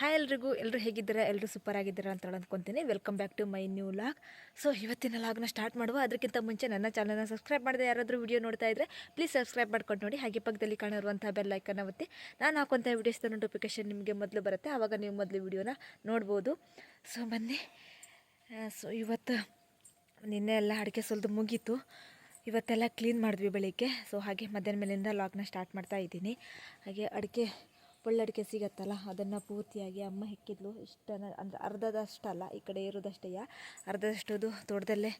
Hi ಎಲ್ರಿಗೂ ಎಲ್ಲರೂ ಹೇಗಿದ್ದೀರಾ? ಎಲ್ಲರೂ ಸೂಪರ್ ಆಗಿದ್ದೀರಾ ಅಂತ ಅಂದ್ಕೊತೀನಿ. Welcome back to my new vlog so ಇವತ್ತಿನ ಲಾಗ್ನ ಸ್ಟಾರ್ಟ್ ಮಾಡುವ. ಅದಕ್ಕಿಂತ ಮುಂಚೆ ನನ್ನ ಚಾನಲ್ನ ಸಬ್ಸ್ಕ್ರೈಬ್ ಮಾಡಿದೆ ಯಾರಾದರೂ ವಿಡಿಯೋ ನೋಡ್ತಾ ಇದ್ದರೆ ಪ್ಲೀಸ್ ಸಬ್ಸ್ಕ್ರೈಬ್ ಮಾಡ್ಕೊಂಡು ನೋಡಿ. ಹಾಗೆ ಪಕ್ಕದಲ್ಲಿ ಕಾಣಿರುವಂಥ ಬೆಲ್ ಐಕನ್ನ ಒತ್ತಿ. ನಾನು ಹಾಕುವಂಥ ವೀಡಿಯೋಸ್ದ ನೋಟಿಫಿಕೇಶನ್ ನಿಮಗೆ ಮೊದಲು ಬರುತ್ತೆ. ಆವಾಗ ನೀವು ಮೊದಲು ವಿಡಿಯೋನ ನೋಡ್ಬೋದು. ಸೊ ಬನ್ನಿ. ಸೊ ಇವತ್ತು ನಿನ್ನೆ ಎಲ್ಲ ಅಡಿಕೆ ಸುಲಿದು ಮುಗೀತು. ಇವತ್ತೆಲ್ಲ ಕ್ಲೀನ್ ಮಾಡಿದ್ವಿ ಬೆಳಿಗ್ಗೆ. ಸೊ ಹಾಗೆ ಮಧ್ಯಾಹ್ನ ಮೇಲಿಂದ ಲಾಗ್ನ ಸ್ಟಾರ್ಟ್ ಮಾಡ್ತಾ ಇದ್ದೀನಿ. ಹಾಗೆ ಅಡಿಕೆ ಅಡಿಕೆ ಸಿಗತ್ತಲ್ಲ? ಅದನ್ನು ಪೂರ್ತಿಯಾಗಿ ಅಮ್ಮ ಹೆಕ್ಕಿದ್ಲು. ಇಷ್ಟನ, ಅಂದರೆ ಅರ್ಧದಷ್ಟಲ್ಲ, ಈ ಕಡೆ ಇರೋದಷ್ಟೇಯ ಅರ್ಧದಷ್ಟದು ತೋಟದಲ್ಲೇ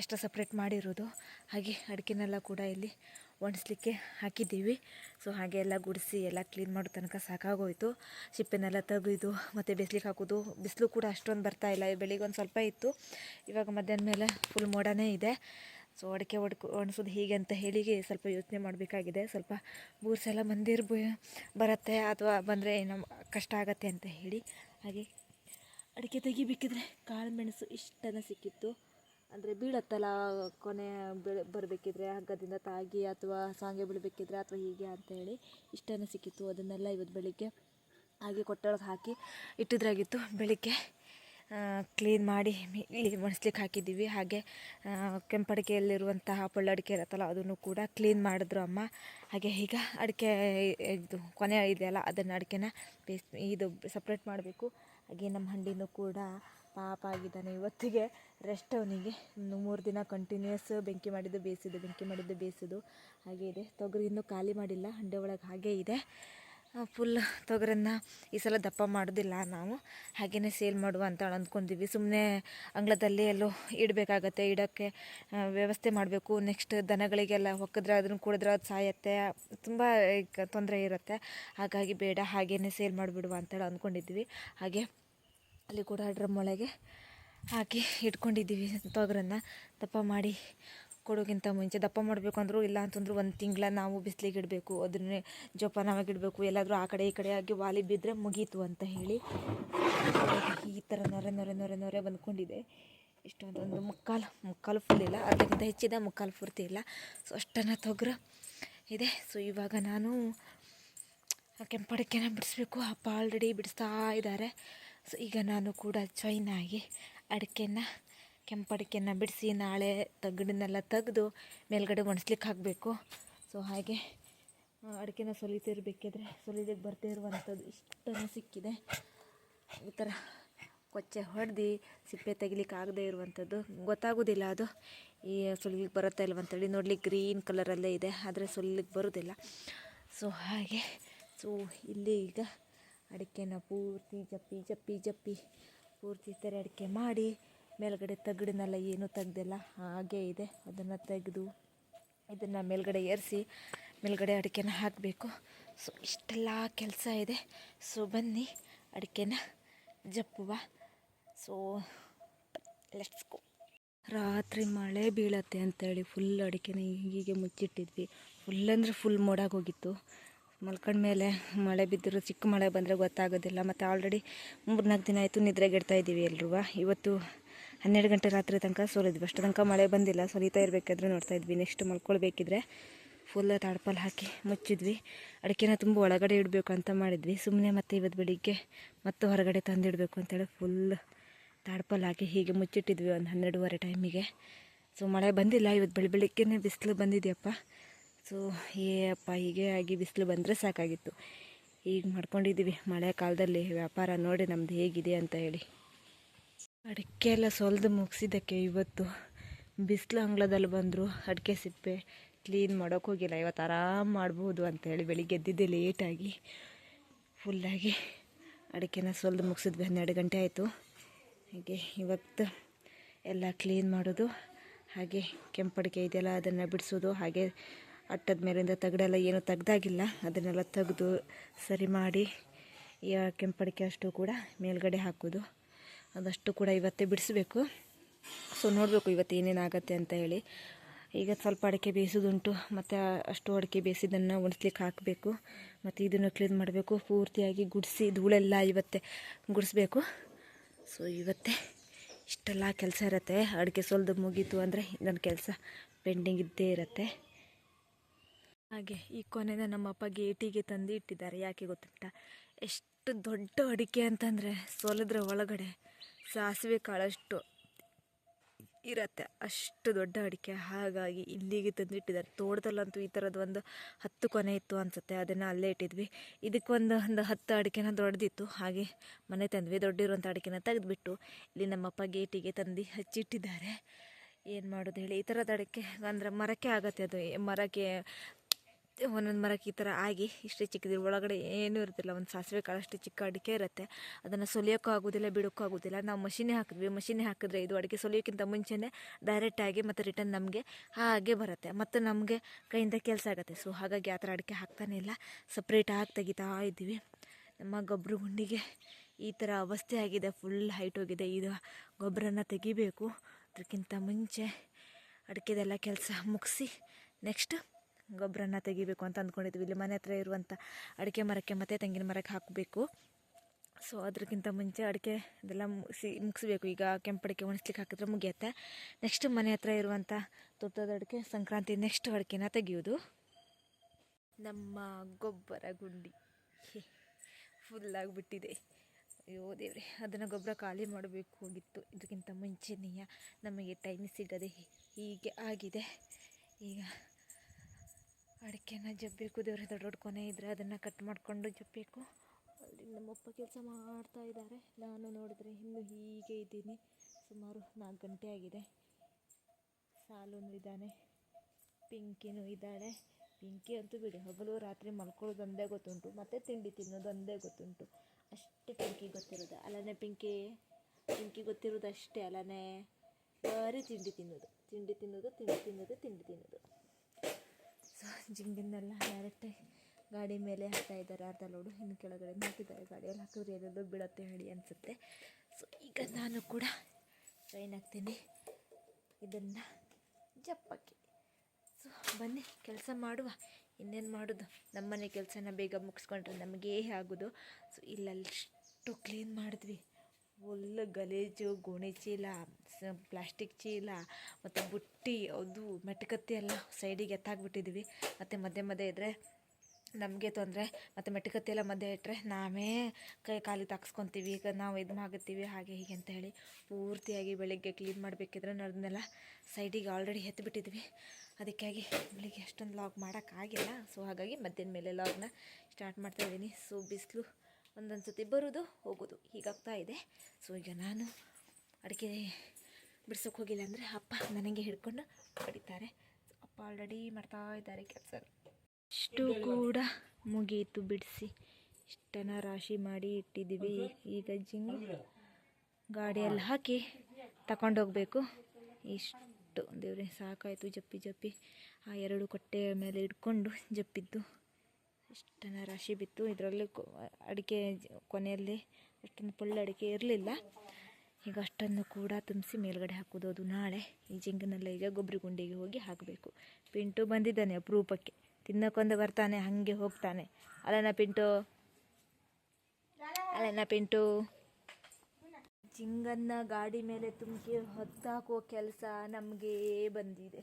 ಎಷ್ಟು ಸಪ್ರೇಟ್ ಮಾಡಿರೋದು. ಹಾಗೆ ಅಡಿಕೆನೆಲ್ಲ ಕೂಡ ಇಲ್ಲಿ ಒಣಸ್ಲಿಕ್ಕೆ ಹಾಕಿದ್ದೀವಿ. ಸೊ ಹಾಗೆ ಎಲ್ಲ ಗುಡಿಸಿ, ಎಲ್ಲ ಕ್ಲೀನ್ ಮಾಡೋ ತನಕ ಸಾಕಾಗೋಯ್ತು. ಸಿಪ್ಪೆನೆಲ್ಲ ತೆಗೆದು, ಮತ್ತು ಬಿಸಿಲಿಗೆ ಹಾಕೋದು. ಬಿಸಿಲು ಕೂಡ ಅಷ್ಟೊಂದು ಬರ್ತಾ ಇಲ್ಲ. ಬೆಳಿಗ್ಗೆ ಒಂದು ಸ್ವಲ್ಪ ಇತ್ತು. ಇವಾಗ ಮಧ್ಯಾಹ್ನ ಮೇಲೆ ಫುಲ್ ಮೋಡನೇ ಇದೆ. ಸೊ ಅಡಿಕೆ ಒಡ್ಕೊ ಒಣಸೋದು ಹೀಗೆ ಅಂತ ಹೇಳಿ ಸ್ವಲ್ಪ ಯೋಚನೆ ಮಾಡಬೇಕಾಗಿದೆ. ಸ್ವಲ್ಪ ಬೂರ್ಸೆಲ್ಲ ಮಂದಿರ ಬರುತ್ತೆ ಅಥವಾ ಬಂದರೆ ನಮ್ಮ ಕಷ್ಟ ಆಗತ್ತೆ ಅಂತ ಹೇಳಿ. ಹಾಗೆ ಅಡಿಕೆ ತೆಗಿಬೇಕಿದ್ರೆ ಕಾಳು ಮೆಣಸು ಇಷ್ಟನ ಸಿಕ್ಕಿತ್ತು. ಅಂದರೆ ಬೀಳತ್ತಲ್ಲ ಕೊನೆ ಬೆಳೆ ಬರಬೇಕಿದ್ರೆ ಹಗ್ಗದಿಂದ ತಾಗಿ ಅಥವಾ ಸಾಂಗೆ ಬೀಳಬೇಕಿದ್ರೆ ಅಥವಾ ಹೀಗೆ ಅಂತ ಹೇಳಿ ಇಷ್ಟನ ಸಿಕ್ಕಿತ್ತು. ಅದನ್ನೆಲ್ಲ ಇವತ್ತು ಬೆಳಿಗ್ಗೆ ಹಾಗೆ ಕೊಟ್ಟೊಳಗೆ ಹಾಕಿ ಇಟ್ಟಿದ್ರಾಗಿತ್ತು ಬೆಳಿಗ್ಗೆ. ಕ್ಲೀನ್ ಮಾಡಿ ಇಲ್ಲಿ ಒಣಸ್ಲಿಕ್ಕೆ ಹಾಕಿದ್ದೀವಿ. ಹಾಗೆ ಕೆಂಪಡಿಕೆಯಲ್ಲಿರುವಂತಹ ಪೊಳ್ಳಡಿಕೆ ಇರುತ್ತಲ್ಲ, ಅದನ್ನು ಕೂಡ ಕ್ಲೀನ್ ಮಾಡಿದ್ರು ಅಮ್ಮ. ಹಾಗೆ ಈಗ ಅಡಿಕೆ, ಇದು ಕೊನೆ ಇದೆಯಲ್ಲ, ಅದನ್ನು ಅಡಿಕೆನ ಬೇಸ್ ಇದು ಸಪ್ರೇಟ್ ಮಾಡಬೇಕು. ಹಾಗೆ ನಮ್ಮ ಹಂಡಿನೂ ಕೂಡ ಪಾಪ ಆಗಿದ್ದಾನೆ. ಇವತ್ತಿಗೆ ರೆಸ್ಟ್ ಅವನಿಗೆ ಮೂರು ದಿನ ಕಂಟಿನ್ಯೂಸ್ ಬೆಂಕಿ ಮಾಡಿದ್ದು ಬೇಯಿಸಿದ್ದು ಬೆಂಕಿ ಮಾಡಿದ್ದು ಬೇಯಿಸಿದ್ದು ಹಾಗೆ ಇದೆ. ತೊಗರಿ ಇನ್ನೂ ಖಾಲಿ ಮಾಡಿಲ್ಲ, ಹಂಡೆ ಒಳಗೆ ಹಾಗೆ ಇದೆ. ಫುಲ್ ತೊಗರನ್ನು ಈ ಸಲ ದಪ್ಪ ಮಾಡೋದಿಲ್ಲ ನಾವು. ಹಾಗೆಯೇ ಸೇಲ್ ಮಾಡುವ ಅಂತ ಅಂದ್ಕೊಂಡಿದ್ವಿ ಸುಮ್ಮನೆ ಅಂಗಳದಲ್ಲಿ ಎಲ್ಲೋ ಇಡಬೇಕಾಗತ್ತೆ, ಇಡೋಕ್ಕೆ ವ್ಯವಸ್ಥೆ ಮಾಡಬೇಕು. ನೆಕ್ಸ್ಟ್ ದನಗಳಿಗೆಲ್ಲ ಹೊಕ್ಕಿದ್ರೆ ಅದನ್ನು ಕುಡಿದ್ರೆ ಅದು ಸಾಯತ್ತೆ. ತುಂಬ ತೊಂದರೆ ಇರುತ್ತೆ. ಹಾಗಾಗಿ ಬೇಡ ಹಾಗೆಯೇ ಸೇಲ್ ಮಾಡಿಬಿಡುವ ಅಂತೇಳಿ ಅಂದ್ಕೊಂಡಿದ್ವಿ. ಹಾಗೆ ಅಲ್ಲಿ ಕೂಡ ಡ್ರಮ್ ಒಳಗೆ ಹಾಕಿ ಇಟ್ಕೊಂಡಿದ್ದೀವಿ ತೊಗರನ್ನು. ದಪ್ಪ ಮಾಡಿ ಕೊಡೋಕ್ಕಿಂತ ಮುಂಚೆ ದಪ್ಪ ಮಾಡಬೇಕು ಅಂದರು ಇಲ್ಲ ಅಂತಂದ್ರೂ ಒಂದು ತಿಂಗಳ ನಾವು ಬಿಸಿಲಿಗೆ ಇಡಬೇಕು ಅದನ್ನೇ ಜೋಪಾನವಾಗಿ ಇಡಬೇಕು, ಎಲ್ಲಾದರೂ ಆ ಕಡೆ ಈ ಕಡೆ ಆಗಿ ವಾಲಿ ಬಿದ್ದರೆ ಮುಗೀತು ಅಂತ ಹೇಳಿ ಈ ಥರ ನೊರೆ ನೊರೆ ನೊರೆ ನೊರೆ ಬಂದ್ಕೊಂಡಿದೆ. ಇಷ್ಟೊಂದೊಂದು ಮುಕ್ಕಾಲು ಮುಕ್ಕಾಲು ಫುಲ್ ಇಲ್ಲ ಅದಕ್ಕಿಂತ ಹೆಚ್ಚಿದೆ, ಮುಕ್ಕಾಲು ಪೂರ್ತಿ ಇಲ್ಲ. ಸೊ ಅಷ್ಟನ್ನು ತೊಗರು ಇದೆ. ಸೊ ಇವಾಗ ನಾನು ಕೆಂಪಡಿಕೆನ ಬಿಡಿಸ್ಬೇಕು. ಅಪ್ಪ ಆಲ್ರೆಡಿ ಬಿಡಿಸ್ತಾ ಇದ್ದಾರೆ ಸೊ ಈಗ ನಾನು ಕೂಡ ಜಾಯ್ನ್ ಆಗಿ ಅಡಿಕೆನ ಕೆಂಪಡಿಕೆಯನ್ನು ಬಿಡಿಸಿ ನಾಳೆ ತಗಡನ್ನೆಲ್ಲ ತೆಗೆದು ಮೇಲ್ಗಡೆ ಒಣಸ್ಲಿಕ್ಕೆ ಹಾಕಬೇಕು. ಸೊ ಹಾಗೆ ಅಡಿಕೆನ ಸೊಲಿತಿರ್ಬೇಕಿದ್ರೆ ಸೊಲಿದಕ್ಕೆ ಬರ್ತೇ ಇರುವಂಥದ್ದು ಇಷ್ಟನ್ನು ಸಿಕ್ಕಿದೆ. ಈ ಥರ ಕೊಚ್ಚೆ ಹೊಡೆದು ಸಿಪ್ಪೆ ತೆಗಿಲಿಕ್ಕೆ ಆಗದೆ ಇರುವಂಥದ್ದು ಗೊತ್ತಾಗೋದಿಲ್ಲ ಅದು. ಈ ಸುಲಿಲಿಕ್ಕೆ ಬರುತ್ತಾ ಇಲ್ವಂಥೇಳಿ ನೋಡ್ಲಿಕ್ಕೆ ಗ್ರೀನ್ ಕಲರಲ್ಲೇ ಇದೆ, ಆದರೆ ಸುಲಿಲಿಕ್ಕೆ ಬರೋದಿಲ್ಲ. ಸೊ ಹಾಗೆ ಸೊ ಇಲ್ಲಿ ಈಗ ಅಡಿಕೆನ ಪೂರ್ತಿ ಜಪ್ಪಿ ಜಪ್ಪಿ ಜಪ್ಪಿ ಪೂರ್ತಿ ಥರ ಅಡಿಕೆ ಮಾಡಿ ಮೇಲ್ಗಡೆ ತಗಡಿನೆಲ್ಲ ಏನೂ ತೆಗ್ದಿಲ್ಲ, ಹಾಗೇ ಇದೆ. ಅದನ್ನು ತೆಗೆದು ಇದನ್ನು ಮೇಲ್ಗಡೆ ಏರಿಸಿ, ಮೇಲ್ಗಡೆ ಅಡಿಕೆನ ಹಾಕಬೇಕು. ಸೊ, ಇಷ್ಟೆಲ್ಲ ಕೆಲಸ ಇದೆ. ಸೊ, ಬನ್ನಿ, ಅಡಿಕೆನ ಜಪ್ಪುವ. ಸೊ ಲೆಟ್ಸ್ ಗೋ ರಾತ್ರಿ ಮಳೆ ಬೀಳತ್ತೆ ಅಂತೇಳಿ ಫುಲ್ ಅಡಿಕೆನ ಹೀಗೆ ಮುಚ್ಚಿಟ್ಟಿದ್ವಿ. ಫುಲ್ ಅಂದರೆ ಫುಲ್ ಮೋಡಾಗೋಗಿತ್ತು ಮಲ್ಕೊಂಡ ಮೇಲೆ ಮಳೆ ಬಿದ್ದರೂ ಚಿಕ್ಕ ಮಳೆ ಬಂದರೆ ಗೊತ್ತಾಗೋದಿಲ್ಲ. ಮತ್ತು ಆಲ್ರೆಡಿ ಮೂರು ನಾಲ್ಕು ದಿನ ಆಯಿತು ನಿದ್ರೆಗೆಡ್ತಾ ಇದ್ದೀವಿ ಎಲ್ರೂ. ಇವತ್ತು ಹನ್ನೆರಡು ಗಂಟೆ ರಾತ್ರಿ ತನಕ ಸೋಲಿದ್ವಿ. ಅಷ್ಟು ತನಕ ಮಳೆ ಬಂದಿಲ್ಲ. ಸೊಲಿತಾ ಇರಬೇಕಾದ್ರೆ ನೋಡ್ತಾ ಇದ್ವಿ. ನೆಕ್ಸ್ಟ್ ಮಲ್ಕೊಳ್ಬೇಕಿದ್ರೆ ಫುಲ್ ತಾಡ್ಪಲ್ ಹಾಕಿ ಮುಚ್ಚಿದ್ವಿ. ಅಡಿಕೆನ ತುಂಬ ಒಳಗಡೆ ಇಡಬೇಕು ಅಂತ ಮಾಡಿದ್ವಿ. ಸುಮ್ಮನೆ ಮತ್ತೆ ಇವತ್ತು ಬೆಳಿಗ್ಗೆ ಮತ್ತೆ ಹೊರಗಡೆ ತಂದಿಡಬೇಕು ಅಂತೇಳಿ ಫುಲ್ ತಾಡ್ಪಲ್ ಹಾಕಿ ಹೀಗೆ ಮುಚ್ಚಿಟ್ಟಿದ್ವಿ ಒಂದು ಹನ್ನೆರಡುವರೆ ಟೈಮಿಗೆ ಸೊ ಮಳೆ ಬಂದಿಲ್ಲ. ಇವತ್ತು ಬೆಳಿ ಬೆಳಿಗ್ಗೆನೇ ಬಿಸಿಲು ಬಂದಿದೆಯಪ್ಪ. ಸೊ ಏಪ್ಪ ಹೀಗೆ ಆಗಿ ಬಿಸಿಲು ಬಂದರೆ ಸಾಕಾಗಿತ್ತು. ಈಗ ಮಾಡ್ಕೊಂಡಿದ್ದೀವಿ ಮಳೆ ಕಾಲದಲ್ಲಿ ವ್ಯಾಪಾರ ನೋಡಿ ನಮ್ಮದು ಹೇಗಿದೆ ಅಂತ ಹೇಳಿ. ಅಡಿಕೆ ಎಲ್ಲ ಸೊಲ್ದು ಮುಗಿಸಿದ್ದಕ್ಕೆ ಇವತ್ತು ಬಿಸಿಲು ಅಂಗಳದಲ್ಲಿ ಬಂದರು ಅಡಿಕೆ ಸಿಪ್ಪೆ ಕ್ಲೀನ್ ಮಾಡೋಕೆ ಹೋಗಿಲ್ಲ. ಇವತ್ತು ಆರಾಮ್ ಮಾಡ್ಬೋದು ಅಂತೇಳಿ ಬೆಳಿಗ್ಗೆ ಎದ್ದಿದ್ದೆ ಲೇಟಾಗಿ ಫುಲ್ಲಾಗಿ ಅಡಿಕೆನ ಸೊಲ್ದು ಮುಗಿಸಿದ್ವಿ. ಹನ್ನೆರಡು ಗಂಟೆ ಆಯಿತು. ಹಾಗೆ ಇವತ್ತು ಎಲ್ಲ ಕ್ಲೀನ್ ಮಾಡೋದು, ಹಾಗೆ ಕೆಂಪಡಿಕೆ ಇದೆಯಲ್ಲ ಅದನ್ನು ಬಿಡಿಸೋದು, ಹಾಗೆ ಅಟ್ಟದ ಮೇಲಿಂದ ತಗಡೆಲ್ಲ ಏನೂ ತೆಗ್ದಾಗಿಲ್ಲ. ಅದನ್ನೆಲ್ಲ ತೆಗೆದು ಸರಿ ಮಾಡಿ ಕೆಂಪಡಿಕೆ ಅಷ್ಟು ಕೂಡ ಮೇಲ್ಗಡೆ ಹಾಕೋದು. ಅದಷ್ಟು ಕೂಡ ಇವತ್ತೇ ಬಿಡಿಸ್ಬೇಕು. ಸೊ ನೋಡಬೇಕು ಇವತ್ತು ಏನೇನಾಗತ್ತೆ ಅಂತ ಹೇಳಿ. ಈಗ ಸ್ವಲ್ಪ ಅಡಿಕೆ ಬೇಯಿಸೋದುಂಟು, ಮತ್ತು ಅಷ್ಟು ಅಡಿಕೆ ಬೇಯಿಸಿದ್ದನ್ನು ಒಣಸ್ಲಿಕ್ಕೆ ಹಾಕಬೇಕು. ಮತ್ತು ಇದನ್ನು ಕ್ಲೀನ್ ಮಾಡಬೇಕು. ಪೂರ್ತಿಯಾಗಿ ಗುಡಿಸಿ ಧೂಳೆಲ್ಲ ಇವತ್ತೇ ಗುಡಿಸ್ಬೇಕು. ಸೊ ಇವತ್ತೇ ಇಷ್ಟೆಲ್ಲ ಕೆಲಸ ಇರುತ್ತೆ. ಅಡಿಕೆ ಸೊಲ್ದು ಮುಗೀತು ಅಂದರೆ ನನ್ನ ಕೆಲಸ ಪೆಂಡಿಂಗ್ ಇದ್ದೇ ಇರುತ್ತೆ. ಹಾಗೆ ಈ ಕೊನೆನ ನಮ್ಮಪ್ಪ ಗೇಟಿಗೆ ತಂದು ಇಟ್ಟಿದ್ದಾರೆ. ಯಾಕೆ ಗೊತ್ತುಂಟ? ಎಷ್ಟು ಎಷ್ಟು ದೊಡ್ಡ ಅಡಿಕೆ ಅಂತಂದರೆ ಸೊಲಿದ್ರೆ ಒಳಗಡೆ ಸಾಸಿವೆ ಕಾಳಷ್ಟು ಇರತ್ತೆ. ಅಷ್ಟು ದೊಡ್ಡ ಅಡಿಕೆ. ಹಾಗಾಗಿ ಇಲ್ಲಿಗೆ ತಂದಿಟ್ಟಿದ್ದಾರೆ. ತೋಟದಲ್ಲಂತೂ ಈ ಥರದ್ದು ಒಂದು ಹತ್ತು ಕೊನೆ ಇತ್ತು ಅನಿಸುತ್ತೆ. ಅದನ್ನು ಅಲ್ಲೇ ಇಟ್ಟಿದ್ವಿ. ಇದಕ್ಕೊಂದು ಒಂದು ಹತ್ತು ಅಡಿಕೆನ ದೊಡ್ಡದಿತ್ತು ಹಾಗೆ ಮನೆ ತಂದ್ವಿ. ದೊಡ್ಡಿರುವಂಥ ಅಡಿಕೆನ ತೆಗೆದುಬಿಟ್ಟು ಇಲ್ಲಿ ನಮ್ಮಪ್ಪ ಗೇಟಿಗೆ ತಂದು ಹಚ್ಚಿಟ್ಟಿದ್ದಾರೆ. ಏನು ಮಾಡೋದು ಹೇಳಿ. ಈ ಥರದ ಅಡಿಕೆ ಅಂದರೆ ಮರಕ್ಕೆ ಆಗತ್ತೆ ಅದು. ಮರಕ್ಕೆ ಒಂದೊಂದು ಮರಕ್ಕೆ ಈ ಥರ ಆಗಿ ಇಷ್ಟೇ ಚಿಕ್ಕದಿರು ಒಳಗಡೆ ಏನೂ ಇರ್ತಿಲ್ಲ ಒಂದು ಸಾಸಿವೆ ಕಾಳು ಅಷ್ಟು ಚಿಕ್ಕ ಅಡಿಕೆ ಇರುತ್ತೆ. ಅದನ್ನು ಸೊಲಿಯೋಕ್ಕೂ ಆಗೋದಿಲ್ಲ, ಬಿಡೋಕ್ಕೂ ಆಗೋದಿಲ್ಲ. ನಾವು ಮಷಿನೇ ಹಾಕಿದ್ವಿ. ಮಷಿನೇ ಹಾಕಿದ್ರೆ ಇದು ಅಡಿಕೆ ಸೊಲಿಯೋಕ್ಕಿಂತ ಮುಂಚೆನೇ ಡೈರೆಕ್ಟಾಗಿ ಮತ್ತು ರಿಟರ್ನ್ ನಮಗೆ ಹಾಗೆ ಬರುತ್ತೆ. ಮತ್ತು ನಮಗೆ ಕೈಯಿಂದ ಕೆಲಸ ಆಗುತ್ತೆ. ಸೊ ಹಾಗಾಗಿ ಆ ಥರ ಅಡಿಕೆ ಹಾಕ್ತಾನೇ ಇಲ್ಲ. ಸಪ್ರೇಟಾಗಿ ತೆಗಿತಾ ಇದ್ದೀವಿ. ನಮ್ಮ ಗೊಬ್ಬರ ಗುಂಡಿಗೆ ಈ ಥರ ಅವಸ್ಥೆ ಆಗಿದೆ. ಫುಲ್ ಹೈಟ್ ಹೋಗಿದೆ. ಇದು ಗೊಬ್ಬರನ ತೆಗಿಬೇಕು. ಅದಕ್ಕಿಂತ ಮುಂಚೆ ಅಡಿಕೆದೆಲ್ಲ ಕೆಲಸ ಮುಗಿಸಿ ನೆಕ್ಸ್ಟ್ ಗೊಬ್ಬರನ ತೆಗಿಬೇಕು ಅಂತ ಅಂದ್ಕೊಂಡಿದ್ವಿ. ಇಲ್ಲಿ ಮನೆ ಹತ್ರ ಇರುವಂಥ ಅಡಿಕೆ ಮರಕ್ಕೆ ಮತ್ತು ತೆಂಗಿನ ಮರಕ್ಕೆ ಹಾಕಬೇಕು. ಸೊ ಅದಕ್ಕಿಂತ ಮುಂಚೆ ಅಡಿಕೆ ಇದೆಲ್ಲ ಮುಗಿಸಿ, ಮುಗಿಸ್ಬೇಕು. ಈಗ ಕೆಂಪಡಿಕೆ ಒಣಸ್ಲಿಕ್ಕೆ ಹಾಕಿದ್ರೆ ಮುಗಿಯುತ್ತೆ. ನೆಕ್ಸ್ಟ್ ಮನೆ ಹತ್ರ ಇರುವಂಥ ತೋಟದ ಅಡಿಕೆ ಸಂಕ್ರಾಂತಿ ನೆಕ್ಸ್ಟ್ ಅಡಿಕೆನ ತೆಗೆಯೋದು ನಮ್ಮ ಗೊಬ್ಬರ ಗುಂಡಿ. ಫುಲ್ ಆಗಿಬಿಟ್ಟಿದೆ. ಅಯ್ಯೋ ದೇವ್ರಿ, ಅದನ್ನು ಗೊಬ್ಬರ ಖಾಲಿ ಮಾಡಬೇಕು ಹೋಗಿತ್ತು. ಇದಕ್ಕಿಂತ ಮುಂಚೆನೆಯ ನಮಗೆ ಟೈಮ್ ಸಿಗದೆ ಹೀಗೆ ಆಗಿದೆ. ಈಗ ಅಡಿಕೆನ ಜಬ್ಬಬೇಕು ದೇವ್ರೆ ದೊಡ್ಡ ದೊಡ್ಡ ಕೊನೆ ಇದ್ದರೆ ಅದನ್ನು ಕಟ್ ಮಾಡಿಕೊಂಡು ಜಬ್ಬಬೇಕು ಅಲ್ಲಿ ನಮ್ಮಪ್ಪ ಕೆಲಸ ಮಾಡ್ತಾ ಇದ್ದಾರೆ. ನಾನು ನೋಡಿದ್ರೆ ಇನ್ನು ಹೀಗೆ ಇದ್ದೀನಿ. ಸುಮಾರು ನಾಲ್ಕು ಗಂಟೆ ಆಗಿದೆ. ಸಾಲೂನು ಇದ್ದಾನೆ, ಪಿಂಕಿನೂ ಇದ್ದಾಳೆ. ಪಿಂಕಿ ಅಂತೂ ಬಿಡಿ, ಹಗಲು ರಾತ್ರಿ ಮಲ್ಕೊಳ್ಳೋದು ಒಂದೇ ಗೊತ್ತುಂಟು, ಮತ್ತು ತಿಂಡಿ ತಿನ್ನೋದು ಒಂದೇ ಗೊತ್ತುಂಟು. ಅಷ್ಟೇ ಪಿಂಕಿ ಗೊತ್ತಿರೋದು. ಅಲ್ಲನೇ ಪಿಂಕಿ ಪಿಂಕಿ ಗೊತ್ತಿರೋದು ಅಷ್ಟೇ ಅಲ್ಲನೇ. ಬರೀ ತಿಂಡಿ ತಿನ್ನೋದು. ತಿಂಡಿ ತಿನ್ನೋದು ತಿಂಡಿ ತಿನ್ನೋದು ತಿಂಡಿ ತಿನ್ನೋದು. ಸೊ ಜಿಂಗನ್ನೆಲ್ಲ ಡೈರೆಕ್ಟಾಗಿ ಗಾಡಿ ಮೇಲೆ ಹಾಕ್ತಾ ಇದ್ದಾರೆ. ಅರ್ಧ ಲೋಡು. ಇನ್ನು ಕೆಳಗಡೆ ಹಾಕಿದ್ದಾರೆ ಗಾಡಿಯಲ್ಲಿ ಹಾಕಿದ್ರೆ ಏನಾದರೂ ಬಿಡತ್ತೆ ಹೇಳಿ ಅನಿಸುತ್ತೆ. ಸೊ ಈಗ ನಾನು ಕೂಡ ಟ್ರೈನ್ ಆಗ್ತೀನಿ. ಇದನ್ನು ಜಪ್ಪಕ್ಕೆ. ಸೊ ಬನ್ನಿ. ಕೆಲಸ ಮಾಡುವ. ಇನ್ನೇನು ಮಾಡೋದು? ನಮ್ಮನೆ ಕೆಲಸನ ಬೇಗ ಮುಗಿಸ್ಕೊಂಡ್ರೆ ನಮಗೇ ಆಗೋದು. ಸೊ ಇಲ್ಲಷ್ಟು ಕ್ಲೀನ್ ಮಾಡಿದ್ವಿ. ಫುಲ್ ಗಲೀಜು, ಗೋಣಿ ಚೀಲ ಪ್ಲಾಸ್ಟಿಕ್ ಚೀಲ, ಮತ್ತು ಬುಟ್ಟಿ, ಅದು ಮೆಟಕತ್ತಿ ಎಲ್ಲ ಸೈಡಿಗೆ ಎತ್ತಾಕ್ಬಿಟ್ಟಿದ್ವಿ ಮತ್ತು ಮಧ್ಯೆ ಮಧ್ಯೆ ಇದ್ದರೆ ನಮಗೆ ತೊಂದರೆ, ಮತ್ತು ಮೆಟಕತ್ತಿ ಎಲ್ಲ ಮಧ್ಯೆ ಇಟ್ಟರೆ ನಾವೇ ಕೈ ಕಾಲಿ ತಾಕ್ಸ್ಕೊತೀವಿ, ಈಗ ನಾವು ಇದು ಮಾಡುತ್ತೀವಿ ಹಾಗೆ ಹೀಗೆ ಅಂತ ಹೇಳಿ ಪೂರ್ತಿಯಾಗಿ ಬೆಳಿಗ್ಗೆ ಕ್ಲೀನ್ ಮಾಡಬೇಕಿದ್ರೆ ಅದನ್ನೆಲ್ಲ ಸೈಡಿಗೆ ಆಲ್ರೆಡಿ ಎತ್ತಿಬಿಟ್ಟಿದ್ವಿ ಅದಕ್ಕಾಗಿ ಬೆಳಿಗ್ಗೆ ಅಷ್ಟೊಂದು ಲಾಗ್ ಮಾಡೋಕ್ಕಾಗಿಲ್ಲ. ಸೊ ಹಾಗಾಗಿ ಮಧ್ಯಾಹ್ನ ಮೇಲೆ ಲಾಗ್ನ ಸ್ಟಾರ್ಟ್ ಮಾಡ್ತಾ ಇದ್ದೀನಿ. ಸೊ ಬಿಸಿಲು ಒಂದೊಂದು ಸತಿ ಬರೋದು, ಹೋಗೋದು. ಹೀಗಾಗ್ತಾ ಇದೆ. ಸೊ ಈಗ ನಾನು ಅಡಿಕೆ ಬಿಡ್ಸೋಕೆ ಹೋಗಿಲ್ಲ ಅಂದರೆ ಅಪ್ಪ ನನಗೆ ಹಿಡ್ಕೊಂಡು ಕಡಿತಾರೆ. ಅಪ್ಪ ಆಲ್ರೆಡಿ ಮಾಡ್ತಾ ಇದ್ದಾರೆ ಕೆಲಸ ಇಷ್ಟು ಕೂಡ ಮುಗಿಯಿತು ಬಿಡಿಸಿ. ಇಷ್ಟನ ರಾಶಿ ಮಾಡಿ ಇಟ್ಟಿದ್ದೀವಿ. ಈಗ ಜಿಂಗ್ ಗಾಡಿಯಲ್ಲಿ ಹಾಕಿ ತಗೊಂಡೋಗ್ಬೇಕು ಇಷ್ಟು ದೇವ್ರೆ, ಸಾಕಾಯಿತು ಜಪ್ಪಿ ಜಪ್ಪಿ. ಆ ಎರಡು ಕೊಟ್ಟೆ ಮೇಲೆ ಇಟ್ಕೊಂಡು ಜಪ್ಪಿದ್ದು. ಇಷ್ಟನ್ನ ರಾಶಿ ಬಿತ್ತು. ಇದರಲ್ಲಿ ಅಡಿಕೆ ಕೊನೆಯಲ್ಲಿ ಅಷ್ಟೊಂದು ಪೊಳ್ಳೆ ಅಡಿಕೆ ಇರಲಿಲ್ಲ. ಈಗ ಅಷ್ಟನ್ನು ಕೂಡ ತುಂಬಿಸಿ ಮೇಲ್ಗಡೆ ಹಾಕೋದು ಅದು ನಾಳೆ. ಈ ಜಿಂಗನೆಲ್ಲ ಈಗ ಗೊಬ್ಬರ ಗುಂಡಿಗೆ ಹೋಗಿ ಹಾಕಬೇಕು. ಪಿಂಟು ಬಂದಿದ್ದಾನೆ ಅಪರೂಪಕ್ಕೆ. ತಿನ್ನಕ್ಕೊಂದು ಬರ್ತಾನೆ, ಹಾಗೆ ಹೋಗ್ತಾನೆ. ಅಲ್ಲನ ಪಿಂಟು. ಅಲ್ಲನ ಪಿಂಟು. ಜಿಂಗನ್ನ ಗಾಡಿ ಮೇಲೆ ತುಂಬಿ ಹೊತ್ತಾಕೋ ಕೆಲಸ ನಮಗೆ ಬಂದಿದೆ.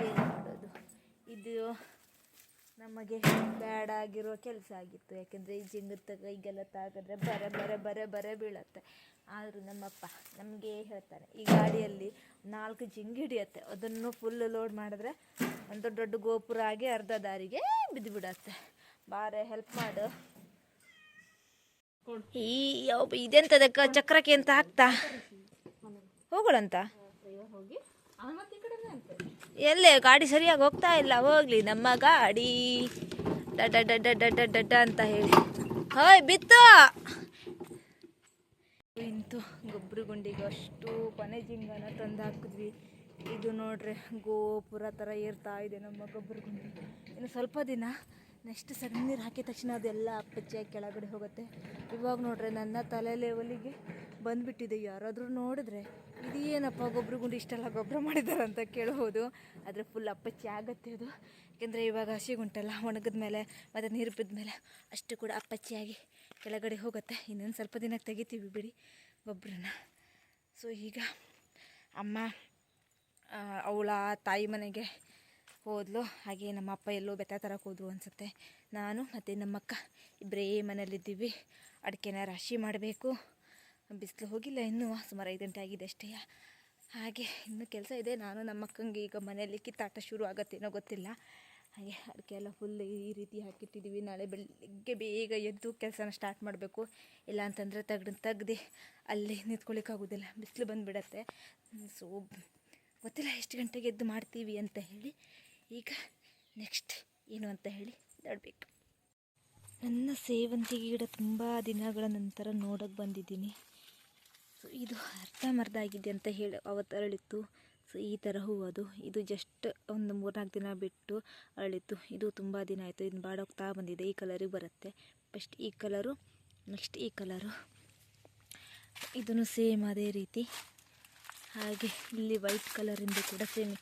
ಏನು ಮಾಡೋದು? ಇದು ನಮಗೆ ಬ್ಯಾಡ್ ಆಗಿರೋ ಕೆಲಸ ಆಗಿತ್ತು. ಯಾಕೆಂದರೆ ಈ ಜಿಂಗದ ಕೈಗೆಲ್ಲ ತಾಗಿದ್ರೆ ಬರ ಬರೆ ಬರೆ ಬರ ಬೀಳತ್ತೆ. ಆದರೂ ನಮ್ಮಪ್ಪ ನಮಗೆ ಹೇಳ್ತಾನೆ, ಈ ಗಾಡಿಯಲ್ಲಿ ನಾಲ್ಕು ಜಿಂಗ್ ಹಿಡಿಯತ್ತೆ. ಅದನ್ನು ಫುಲ್ ಲೋಡ್ ಮಾಡಿದ್ರೆ ಒಂದು ದೊಡ್ಡ ಗೋಪುರ ಆಗಿ ಅರ್ಧ ದಾರಿಗೆ ಬಿದ್ದು ಬಿಡತ್ತೆ. ಬಾರೆ ಹೆಲ್ಪ್ ಮಾಡು. ಈ ಇದೆಂತ ಚಕ್ರಕ್ಕೆ ಅಂತ ಹಾಕ್ತಾ ಹೋಗೋಣಂತ ಎಲ್ಲೇ ಗಾಡಿ ಸರಿಯಾಗಿ ಹೋಗ್ತಾ ಇಲ್ಲ. ಹೋಗ್ಲಿ ನಮ್ಮ ಗಾಡಿ. ಡಡ್ಡ ಡಡ್ಡ ಡಡ್ಡ ಡಡ್ಡ ಅಂತ ಹೇಳಿ. ಹೋಯ್, ಬಿತ್ತು. ಇಂತು ಗೊಬ್ಬರ ಗುಂಡಿಗೆ ಅಷ್ಟು ಕೊನೆ ಜಿಂಗನ ತಂದು ಹಾಕಿದ್ವಿ. ಇದು ನೋಡ್ರಿ ಗೋಪುರ ಥರ ಏರ್ತಾ ಇದೆ ನಮ್ಮ ಗೊಬ್ಬರ ಗುಂಡಿ. ಇನ್ನು ಸ್ವಲ್ಪ ದಿನ ನೆಕ್ಸ್ಟ್ ಸಗಣಿ ನೀರು ಹಾಕಿದ ತಕ್ಷಣ ಅದೆಲ್ಲ ಅಪ್ಪಚ್ಚಿಯಾಗಿ ಕೆಳಗಡೆ ಹೋಗುತ್ತೆ. ಇವಾಗ ನೋಡ್ರೆ ನನ್ನ ತಲೆ ಲೆವೆಲಿಗೆ ಬಂದುಬಿಟ್ಟಿದೆ. ಯಾರಾದರೂ ನೋಡಿದ್ರೆ ಇದು ಏನಪ್ಪ ಗೊಬ್ಬರ ಗುಂಡಿ ಇಷ್ಟೆಲ್ಲ ಗೊಬ್ಬರ ಮಾಡಿದ್ದಾರೆ ಅಂತ ಕೇಳ್ಬೋದು. ಆದರೆ ಫುಲ್ ಅಪ್ಪಚ್ಚಿ ಆಗುತ್ತೆ ಅದು. ಯಾಕೆಂದರೆ ಇವಾಗ ಹಸಿಗುಂಟೆಲ್ಲ ಒಣಗಿದ ಮೇಲೆ ಮತ್ತು ನೀರು ಬಿದ್ದ ಮೇಲೆ ಅಷ್ಟು ಕೂಡ ಅಪ್ಪಚ್ಚಿಯಾಗಿ ಕೆಳಗಡೆ ಹೋಗುತ್ತೆ. ಇನ್ನೊಂದು ಸ್ವಲ್ಪ ದಿನಕ್ಕೆ ತೆಗಿತೀವಿ ಬಿಡಿ ಗೊಬ್ಬರನ ಸೊ ಈಗ ಅಮ್ಮ ಅವಳ ತಾಯಿ ಮನೆಗೆ ಹೋದ್ಲು, ಹಾಗೆ ನಮ್ಮ ಅಪ್ಪ ಎಲ್ಲೋ ಬೆತ್ತ ತರಕ್ಕೆ ಹೋದ್ರು ಅನಿಸುತ್ತೆ. ನಾನು ಮತ್ತು ನಮ್ಮಕ್ಕ ಇಬ್ಬರೇ ಮನೇಲಿದ್ದೀವಿ ಅಡಿಕೆನ ರಾಶಿ ಮಾಡಬೇಕು. ಬಿಸಿಲು ಹೋಗಿಲ್ಲ ಇನ್ನೂ, ಸುಮಾರು ಐದು ಗಂಟೆ ಆಗಿದೆ ಅಷ್ಟೇ. ಹಾಗೆ ಇನ್ನೂ ಕೆಲಸ ಇದೆ. ನಾನು ನಮ್ಮ ಅಕ್ಕಂಗೆ ಈಗ ಮನೆಯಲ್ಲಿ ಕಿತ್ತಾಟ ಶುರು ಆಗತ್ತೇನೋ ಗೊತ್ತಿಲ್ಲ. ಹಾಗೆ ಅಡಿಕೆ ಎಲ್ಲ ಫುಲ್ ಈ ರೀತಿ ಹಾಕಿಟ್ಟಿದ್ದೀವಿ. ನಾಳೆ ಬೆಳಿಗ್ಗೆ ಬೇಗ ಎದ್ದು ಕೆಲಸನ ಸ್ಟಾರ್ಟ್ ಮಾಡಬೇಕು. ಇಲ್ಲ ಅಂತಂದರೆ ತೆಗ್ದು ತೆಗ್ದು ಅಲ್ಲಿ ನಿಂತ್ಕೊಳ್ಳಿಕ್ಕಾಗೋದಿಲ್ಲ ಬಿಸಿಲು ಬಂದುಬಿಡತ್ತೆ. ಸೊ ಗೊತ್ತಿಲ್ಲ ಎಷ್ಟು ಗಂಟೆಗೆ ಎದ್ದು ಮಾಡ್ತೀವಿ ಅಂತ ಹೇಳಿ ಈಗ ನೆಕ್ಸ್ಟ್ ಏನು ಅಂತ ಹೇಳಿ ನೋಡಬೇಕು. ನನ್ನ ಸೇವಂತಿಗೆ ಗಿಡ ತುಂಬ ದಿನಗಳ ನಂತರ ನೋಡೋಕ್ಕೆ ಬಂದಿದ್ದೀನಿ. ಸೊ ಇದು ಅರ್ಧ ಮರ್ಧ ಆಗಿದೆ ಅಂತ ಹೇಳಿ ಅವತ್ತು ಅರಳಿತ್ತು ಸೊ ಈ ಥರ ಹೂವು ಅದು. ಇದು ಜಸ್ಟ್ ಒಂದು ಮೂರ್ನಾಲ್ಕು ದಿನ ಬಿಟ್ಟು ಅರಳಿತ್ತು. ಇದು ತುಂಬ ದಿನ ಆಯಿತು. ಇನ್ನು ಬಾಡೋಗ್ತಾ ಬಂದಿದೆ. ಈ ಕಲರಿಗೆ ಬರುತ್ತೆ. ಫಸ್ಟ್ ಈ ಕಲರು ನೆಕ್ಸ್ಟ್ ಈ ಕಲರು ಇದನ್ನು ಸೇಮ್ ಅದೇ ರೀತಿ. ಹಾಗೆ ಇಲ್ಲಿ ವೈಟ್ ಕಲರಿಂದು ಕೂಡ ಸೇಮ್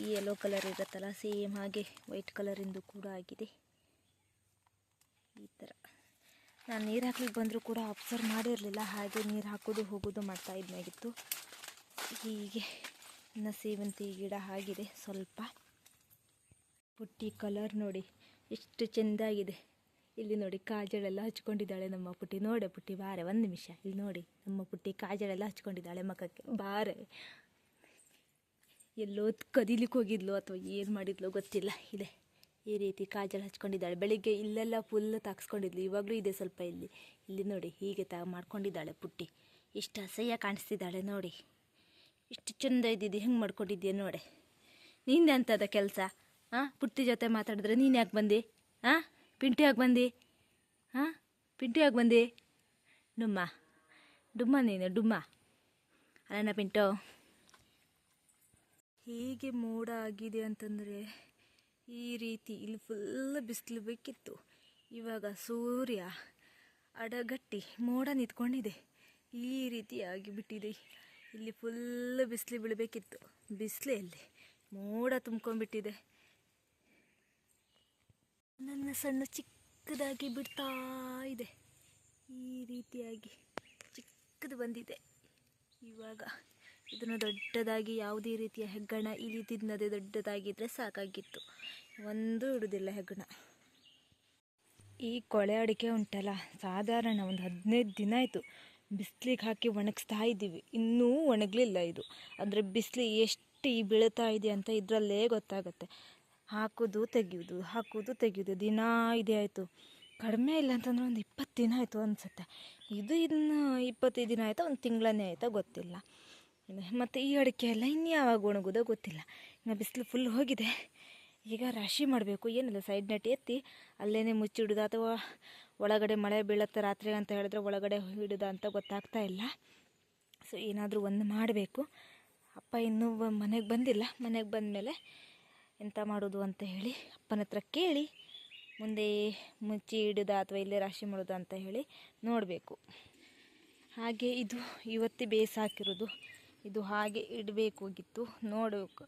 ಈ ಯೆಲ್ಲೋ ಕಲರ್ ಇರುತ್ತಲ್ಲ ಸೇಮ್ ಹಾಗೆ ವೈಟ್ ಕಲರಿಂದು ಕೂಡ ಆಗಿದೆ. ಈ ಥರ ನಾನು ನೀರು ಹಾಕ್ಲಿಕ್ಕೆ ಬಂದರೂ ಕೂಡ ಅಬ್ಸರ್ವ್ ಮಾಡಿರಲಿಲ್ಲ, ಹಾಗೆ ನೀರು ಹಾಕೋದು ಹೋಗೋದು ಮಾಡ್ತಾ ಇದ್ದಾಗಿತ್ತು ಹೀಗೆ ಇನ್ನು ಸೇವಂತಿ ಗಿಡ ಆಗಿದೆ ಸ್ವಲ್ಪ. ಪುಟ್ಟಿ ಕಲರ್ ನೋಡಿ, ಎಷ್ಟು ಚೆಂದಾಗಿದೆ. ಇಲ್ಲಿ ನೋಡಿ ಕಾಜಳೆಲ್ಲ ಹಚ್ಕೊಂಡಿದ್ದಾಳೆ ನಮ್ಮ ಪುಟ್ಟಿ. ನೋಡೆ ಪುಟ್ಟಿ, ಬಾರೆ ಒಂದು ನಿಮಿಷ. ಇಲ್ಲಿ ನೋಡಿ, ನಮ್ಮ ಪುಟ್ಟಿ ಕಾಜಳೆಲ್ಲ ಹಚ್ಕೊಂಡಿದ್ದಾಳೆ ಮಖಕ್ಕೆ. ಬಾರೆ. ಎಲ್ಲೋ ಕದಿಲಿಕ್ಕೆ ಹೋಗಿದ್ಲು ಅಥವಾ ಏನು ಮಾಡಿದ್ಲು ಗೊತ್ತಿಲ್ಲ. ಇದೆ. ಈ ರೀತಿ ಕಾಜಲ್ ಹಚ್ಕೊಂಡಿದ್ದಾಳೆ. ಬೆಳಿಗ್ಗೆ ಇಲ್ಲೆಲ್ಲ ಫುಲ್ ತಾಕ್ಸ್ಕೊಂಡಿದ್ಲು. ಇವಾಗಲೂ ಇದೆ ಸ್ವಲ್ಪ ಇಲ್ಲಿ. ಇಲ್ಲಿ ನೋಡಿ, ಹೀಗೆ ತಾ ಮಾಡ್ಕೊಂಡಿದ್ದಾಳೆ ಪುಟ್ಟಿ. ಇಷ್ಟು ಅಸಹ್ಯ ಕಾಣಿಸ್ತಿದ್ದಾಳೆ ನೋಡಿ. ಇಷ್ಟು ಚಂದ ಇದ್ದಿದ್ದು ಹೆಂಗೆ ಮಾಡ್ಕೊಂಡಿದ್ದೀಯ ನೋಡಿ. ನಿಂದೆ ಅಂತದ ಕೆಲಸ. ಹಾಂ ಪುಟ್ಟಿ ಜೊತೆ ಮಾತಾಡಿದ್ರೆ ನೀನು ಯಾಕೆ ಬಂದಿ? ಹಾಂ ಪಿಂಟು ಯಾಕೆ ಬಂದಿ? ಹಾಂ? ಪಿಂಟಿಯಾಗಿ ಬಂದಿ? ಡುಮ್ಮ. ಡುಮ್ಮ ನೀನು, ಡುಮ್ಮ. ಅಲ್ಲಣ್ಣ ಪಿಂಟು. ಹೀಗೆ ಮೋಡ ಆಗಿದೆ ಅಂತಂದರೆ ಈ ರೀತಿ ಇಲ್ಲಿ ಫುಲ್ ಬಿಸಿಲು ಬೇಕಿತ್ತು. ಇವಾಗ ಸೂರ್ಯ ಅಡಗಟ್ಟಿ ಮೋಡ ನಿಂತ್ಕೊಂಡಿದೆ. ಈ ರೀತಿ ಆಗಿಬಿಟ್ಟಿದೆ. ಇಲ್ಲಿ ಫುಲ್ ಬಿಸಿಲು ಬೀಳಬೇಕಿತ್ತು. ಬಿಸಿಲೇ ಅಲ್ಲಿ ಮೋಡ ತುಂಬ್ಕೊಂಡ್ಬಿಟ್ಟಿದೆ. ನನ್ನ ಸಣ್ಣ ಚಿಕ್ಕದಾಗಿ ಬಿಡ್ತಾ ಇದೆ. ಈ ರೀತಿಯಾಗಿ ಚಿಕ್ಕದು ಬಂದಿದೆ. ಇವಾಗ ಇದನ್ನು ದೊಡ್ಡದಾಗಿ ಯಾವುದೇ ರೀತಿಯ ಹೆಗ್ಗಣ ಇಳಿತಿದ್ನದೇ ದೊಡ್ಡದಾಗಿದ್ದರೆ ಸಾಕಾಗಿತ್ತು. ಒಂದು ಇಡುವುದಿಲ್ಲ ಹೆಗ್ಗಣ. ಈ ಕೊಳೆ ಅಡಿಕೆ ಉಂಟಲ್ಲ, ಸಾಧಾರಣ ಒಂದು ಹದಿನೈದು ದಿನ ಆಯಿತು. ಬಿಸಿಲಿಗೆ ಹಾಕಿ ಒಣಗಿಸ್ತಾ ಇದ್ದೀವಿ. ಇನ್ನೂ ಒಣಗಲಿಲ್ಲ ಇದು. ಅಂದರೆ ಬಿಸಿಲು ಎಷ್ಟು ಈ ಬೀಳ್ತಾ ಇದೆ ಅಂತ ಇದರಲ್ಲೇ ಗೊತ್ತಾಗುತ್ತೆ. ಹಾಕೋದು, ತೆಗೆಯೋದು ಹಾಕೋದು, ತೆಗೆಯೋದು. ದಿನ ಇದೇ ಆಯಿತು. ಕಡಿಮೆ ಇಲ್ಲ ಅಂತಂದ್ರೆ ಒಂದು ಇಪ್ಪತ್ತು ದಿನ ಆಯಿತು ಅನಿಸುತ್ತೆ. ಇದು ಇನ್ನು ಇಪ್ಪತ್ತೈದು ದಿನ ಆಯಿತಾ, ಒಂದು ತಿಂಗಳನ್ನೇ ಆಯಿತಾ ಗೊತ್ತಿಲ್ಲ. ಮತ್ತು ಈ ಅಡಿಕೆ ಎಲ್ಲ ಇನ್ನು ಯಾವಾಗ ಒಣಗೋದೋ ಗೊತ್ತಿಲ್ಲ. ಇನ್ನು ಬಿಸಿಲು ಫುಲ್ ಹೋಗಿದೆ. ಈಗ ರಾಶಿ ಮಾಡಬೇಕು. ಏನಿಲ್ಲ ಸೈಡ್ ನೆಟ್ ಎತ್ತಿ ಅಲ್ಲೇ ಮುಚ್ಚಿಡೋದು ಅಥವಾ ಒಳಗಡೆ ಮಳೆ ಬೀಳತ್ತೆ ರಾತ್ರಿ ಅಂತ ಹೇಳಿದ್ರೆ ಒಳಗಡೆ ಇಡುದ ಅಂತ ಗೊತ್ತಾಗ್ತಾ ಇಲ್ಲ. ಸೊ ಏನಾದರೂ ಒಂದು ಮಾಡಬೇಕು. ಅಪ್ಪ ಇನ್ನೂ ಮನೆಗೆ ಬಂದಿಲ್ಲ. ಮನೆಗೆ ಬಂದಮೇಲೆ ಎಂತ ಮಾಡೋದು ಅಂತ ಹೇಳಿ ಅಪ್ಪನ ಹತ್ರ ಕೇಳಿ, ಮುಂದೆ ಮುಚ್ಚಿ ಇಡೋದ ಅಥವಾ ಇಲ್ಲೇ ರಾಶಿ ಮಾಡೋದ ಅಂತ ಹೇಳಿ ನೋಡಬೇಕು. ಹಾಗೆ ಇದು ಇವತ್ತೇ ಬೇಸಾಕಿರೋದು ಇದು ಹಾಗೆ ಇಡಬೇಕಾಗಿತ್ತು ನೋಡಬೇಕು.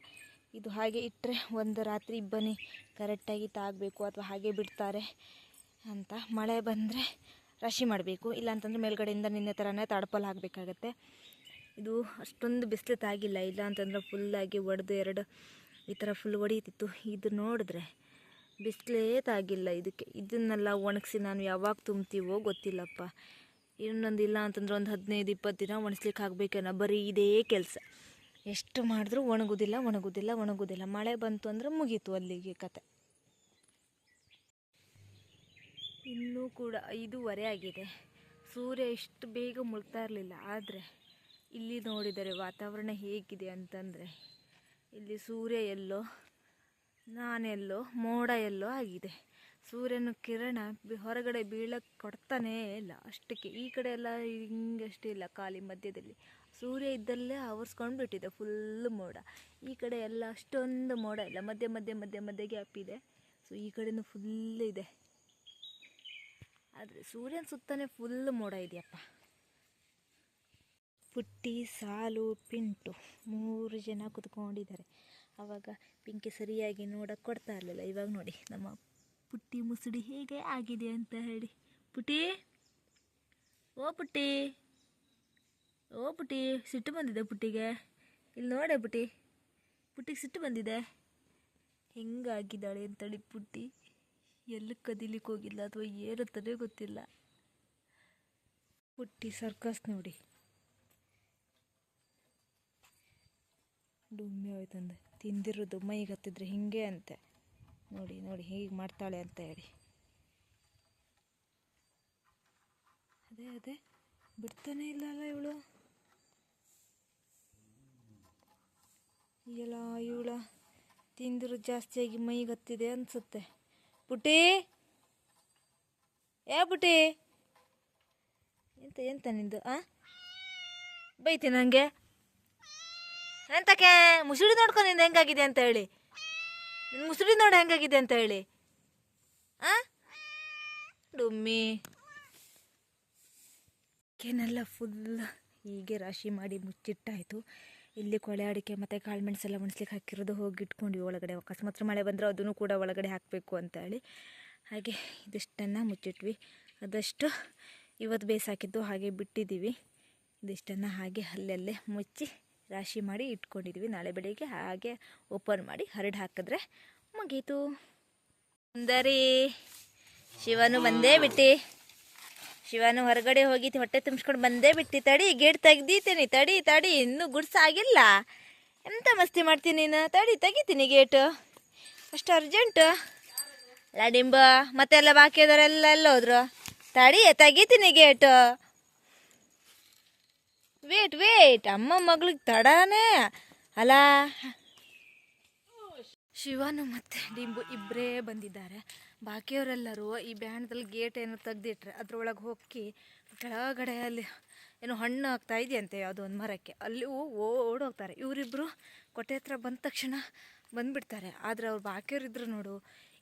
ಇದು ಹಾಗೆ ಇಟ್ಟರೆ ಒಂದು ರಾತ್ರಿ ಇಬ್ಬನಿ ಕರೆಕ್ಟಾಗಿ ತಾಗಬೇಕು ಅಥವಾ ಹಾಗೆ ಬಿಡ್ತಾರೆ ಅಂತ ಮಳೆ ಬಂದರೆ ರಾಶಿ ಮಾಡಬೇಕು. ಇಲ್ಲಾಂತಂದರೆ ಮೇಲ್ಗಡೆಯಿಂದ ನಿನ್ನೆ ಥರನೇ ತಡಪಲ್ ಹಾಕಬೇಕಾಗತ್ತೆ. ಇದು ಅಷ್ಟೊಂದು ಬಿಸಿಲು ತಾಗಿಲ್ಲ ಇಲ್ಲ ಅಂತಂದ್ರೆ ಫುಲ್ಲಾಗಿ ಒಡೆದು ಎರಡು ಈ ಥರ ಫುಲ್ ಹೊಡೀತಿತ್ತು. ಇದು ನೋಡಿದ್ರೆ ಬಿಸಿಲೇ ತಾಗಿಲ್ಲ ಇದಕ್ಕೆ. ಇದನ್ನೆಲ್ಲ ಒಣಗಿಸಿ ನಾನು ಯಾವಾಗ ತುಂಬ್ತೀವೋ ಗೊತ್ತಿಲ್ಲಪ್ಪ. ಇನ್ನೊಂದು ಇಲ್ಲ ಅಂತಂದ್ರೆ ಒಂದು ಹದಿನೈದು, ಇಪ್ಪತ್ತು ದಿನ ಒಣಸ್ಲಿಕ್ಕೆ ಆಗಬೇಕೇನೋ ಬರೀ ಇದೇ ಕೆಲಸ. ಎಷ್ಟು ಮಾಡಿದ್ರೂ ಒಣಗೋದಿಲ್ಲ ಒಣಗೋದಿಲ್ಲ ಒಣಗೋದಿಲ್ಲ. ಮಳೆ ಬಂತು ಅಂದ್ರೆ ಮುಗೀತು ಅಲ್ಲಿಗೆ ಕತೆ. ಇನ್ನೂ ಕೂಡ ಐದೂವರೆ ಆಗಿದೆ. ಸೂರ್ಯ ಇಷ್ಟು ಬೇಗ ಮುಳುಗ್ತಾ ಇರಲಿಲ್ಲ. ಆದರೆ ಇಲ್ಲಿ ನೋಡಿದರೆ ವಾತಾವರಣ ಹೇಗಿದೆ ಅಂತಂದರೆ ಇಲ್ಲಿ ಸೂರ್ಯ ಎಲ್ಲೋ ನಾನೆಲ್ಲೋ ಮೋಡ ಎಲ್ಲೋ ಆಗಿದೆ. ಸೂರ್ಯನ ಕಿರಣ ಹೊರಗಡೆ ಬೀಳಕ್ಕೆ ಕೊಡ್ತಾನೇ ಇಲ್ಲ. ಅಷ್ಟಕ್ಕೆ ಈ ಕಡೆ ಎಲ್ಲ ಹಿಂಗಷ್ಟೇ ಇಲ್ಲ ಖಾಲಿ ಮಧ್ಯದಲ್ಲಿ. ಸೂರ್ಯ ಇದ್ದಲ್ಲೇ ಆವರಿಸ್ಕೊಂಡು ಬಿಟ್ಟಿದೆ ಫುಲ್ ಮೋಡ. ಈ ಕಡೆ ಎಲ್ಲ ಅಷ್ಟೊಂದು ಮೋಡ ಇಲ್ಲ. ಮಧ್ಯೆ ಮಧ್ಯೆ ಮಧ್ಯೆ ಮಧ್ಯೆ ಗ್ಯಾಪ್ ಇದೆ. ಸೊ ಈ ಕಡೆನೂ ಫುಲ್ ಇದೆ. ಆದರೆ ಸೂರ್ಯನ ಸುತ್ತನೇ ಫುಲ್ ಮೋಡ ಇದೆಯಪ್ಪ. ಪುಟ್ಟಿ, ಸಾಲು, ಪಿಂಟು ಮೂರು ಜನ ಕುತ್ಕೊಂಡಿದ್ದಾರೆ. ಆವಾಗ ಪಿಂಕಿ ಸರಿಯಾಗಿ ನೋಡಕ್ಕೆ ಕೊಡ್ತಾ ಇರಲಿಲ್ಲ. ಇವಾಗ ನೋಡಿ, ನಮ್ಮ ಪುಟ್ಟಿ ಮುಸುಡಿ ಹೇಗೆ ಆಗಿದೆ ಅಂತ ಹೇಳಿ. ಪುಟ್ಟಿ, ಓ ಪುಟ್ಟಿ ಓ ಪುಟ್ಟಿ, ಸಿಟ್ಟು ಬಂದಿದೆ ಪುಟ್ಟಿಗೆ. ಇಲ್ಲಿ ನೋಡೆ ಪುಟ್ಟಿ ಪುಟ್ಟಿಗೆ ಸಿಟ್ಟು ಬಂದಿದೆ. ಹೆಂಗಾಗಿದ್ದಾಳೆ ಅಂತೇಳಿ ಪುಟ್ಟಿ. ಎಲ್ಲಿ ಕದಿಲಿಕ್ಕೆ ಹೋಗಿಲ್ಲ ಅಥವಾ ಏರುತ್ತದೆ ಗೊತ್ತಿಲ್ಲ. ಪುಟ್ಟಿ ಸರ್ಕಸ್ ನೋಡಿ. ಡುಮ್ಮಿ ಹೋಯ್ತಂದು. ತಿಂದಿರೋದು ಮೈಗೆ ಹತ್ತಿದ್ರೆ ಹಿಂಗೆ ಅಂತೆ. ನೋಡಿ ನೋಡಿ ಹೀಗೆ ಮಾಡ್ತಾಳೆ ಅಂತ ಹೇಳಿ. ಅದೇ ಅದೇ. ಬಿಡ್ತಾನೆ ಇಲ್ಲ ಅಲ್ಲ ಇವಳು. ಎಲ್ಲ ಇವಳ ತಿಂದಿರೋದು ಜಾಸ್ತಿಯಾಗಿ ಮೈಗೆ ಹತ್ತಿದೆ ಅನ್ಸುತ್ತೆ. ಪುಟಿ ಯಾ ಪುಟಿ ಎಂತ ಎಂತ ನಿಂದು, ಆ? ಬೈತಿ ನನಗೆ ಎಂತಕ್ಕೆ? ಮುಸುಡಿ ನೋಡ್ಕೊಂಡು ನಿಂದು ಹೆಂಗಾಗಿದೆ ಅಂತ ಹೇಳಿ. ಮುಸುಡಿ ನೋಡಿ ಹೆಂಗಾಗಿದೆ ಅಂತ ಹೇಳಿ. ಆ? ಡುಮ್ಮಿ. ಕೆನೆಲ್ಲ ಫುಲ್ ಹೀಗೆ ರಾಶಿ ಮಾಡಿ ಮುಚ್ಚಿಟ್ಟಾಯಿತು. ಇಲ್ಲಿ ಕೊಳೆ ಅಡಿಕೆ ಮತ್ತು ಕಾಳು ಮೆಣಸೆಲ್ಲ ಮುಣಿಸ್ಲಿಕ್ಕೆ ಹಾಕಿರೋದು ಹೋಗಿ ಇಟ್ಕೊಂಡ್ವಿ ಒಳಗಡೆ. ಅಕಸ್ಮಾತ್ ಮಳೆ ಬಂದರೆ ಅದನ್ನು ಕೂಡ ಒಳಗಡೆ ಹಾಕಬೇಕು ಅಂತ ಹೇಳಿ. ಹಾಗೆ ಇದಿಷ್ಟನ್ನು ಮುಚ್ಚಿಟ್ವಿ. ಅದಷ್ಟು ಇವತ್ತು ಬೇಸಾಕಿದ್ದು ಹಾಗೆ ಬಿಟ್ಟಿದ್ದೀವಿ. ಇದಿಷ್ಟನ್ನು ಹಾಗೆ ಅಲ್ಲಲ್ಲೇ ಮುಚ್ಚಿ ರಾಶಿ ಮಾಡಿ ಇಟ್ಕೊಂಡಿದ್ವಿ. ನಾಳೆ ಬೆಳಿಗ್ಗೆ ಹಾಗೆ ಓಪನ್ ಮಾಡಿ ಹರಡು ಹಾಕಿದ್ರೆ ಮುಗೀತು. ಸುಂದರಿ, ಶಿವನು ಬಂದೇ ಬಿಟ್ಟಿ. ಶಿವನು ಹೊರಗಡೆ ಹೋಗಿ ಹೊಟ್ಟೆ ತುಂಬಿಸ್ಕೊಂಡು ಬಂದೇ ಬಿಟ್ಟಿ. ತಡಿ, ಗೇಟ್ ತೆಗ್ದೀತೀನಿ. ತಡಿ ತಡಿ, ಇನ್ನೂ ಗುಡ್ಸ ಆಗಿಲ್ಲ ಎಂತ ಮಸ್ತಿ ಮಾಡ್ತೀನಿ ನೀನು? ತಡಿ, ತೆಗಿತೀನಿ ಗೇಟು. ಅಷ್ಟು ಅರ್ಜೆಂಟು ಲಾಡಿಂಬ, ಮತ್ತೆಲ್ಲ ಬಾಕಿ ಅದರೆಲ್ಲ ಎಲ್ಲ ಹೋದ್ರು ತಡಿ ತೆಗಿತೀನಿ ಗೇಟು. ವೇಟ್ ವೇಟ್ ಅಮ್ಮ ಮಗಳಿಗೆ ತಡಾನೇ. ಅಲ್ಲ ಶಿವನು ಮತ್ತೆ ಡಿಂಬು ಇಬ್ಬರೇ ಬಂದಿದ್ದಾರೆ. ಬಾಕಿಯವರೆಲ್ಲರೂ ಈ ಬ್ಯಾಂಡ್ದಲ್ಲಿ ಗೇಟ್ ಏನೋ ತೆಗ್ದಿಟ್ರೆ ಅದ್ರೊಳಗೆ ಹೋಗಿ ಕೆಳಗಡೆ ಅಲ್ಲಿ ಏನೋ ಹಣ್ಣು ಆಗ್ತಾ ಇದೆಯಂತೆ ಯಾವುದೋ ಒಂದು ಮರಕ್ಕೆ. ಅಲ್ಲಿ ಓಡೋಗ್ತಾರೆ. ಇವರಿಬ್ಬರು ಕೊಟ್ಟೆ ಹತ್ರ ಬಂದ ತಕ್ಷಣ ಬಂದುಬಿಡ್ತಾರೆ. ಆದರೆ ಅವ್ರು ಬಾಕಿಯವರಿದ್ರು ನೋಡು,